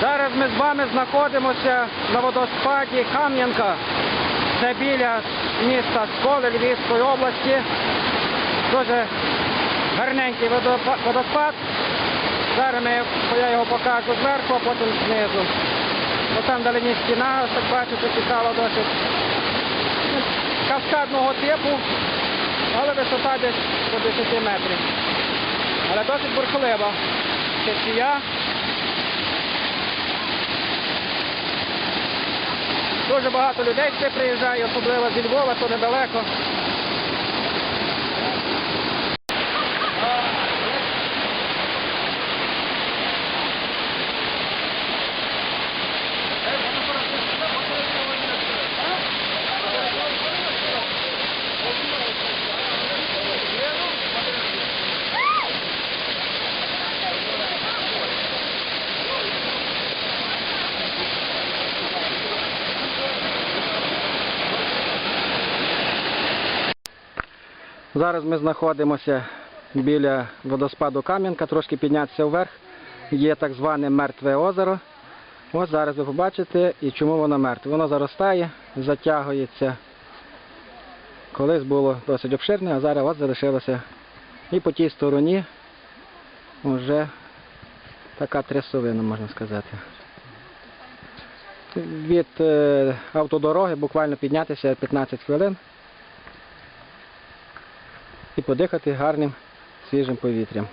Зараз ми з вами знаходимося на водоспаді Кам'янка. Це біля міста Сколи Львівської області. Дуже гарненький водоспад. Зараз я його покажу зверху, а потім знизу. Ось там далині стіна, так бачите, цікаво досить. Каскадного типу, але висота десь до 10 метрів. Але досить бурхлива. Течія. Дуже багато людей сюди приїжджає, особливо зі Львова, то недалеко. Зараз ми знаходимося біля водоспаду Кам'янка, трошки піднятися вверх. Є так зване мертве озеро. Ось зараз ви побачите і чому воно мертве. Воно заростає, затягується. Колись було досить обширне, а зараз от залишилося. І по тій стороні вже така трясовина, можна сказати. Від е, автодороги буквально піднятися 15 хвилин і подихати гарним свіжим повітрям.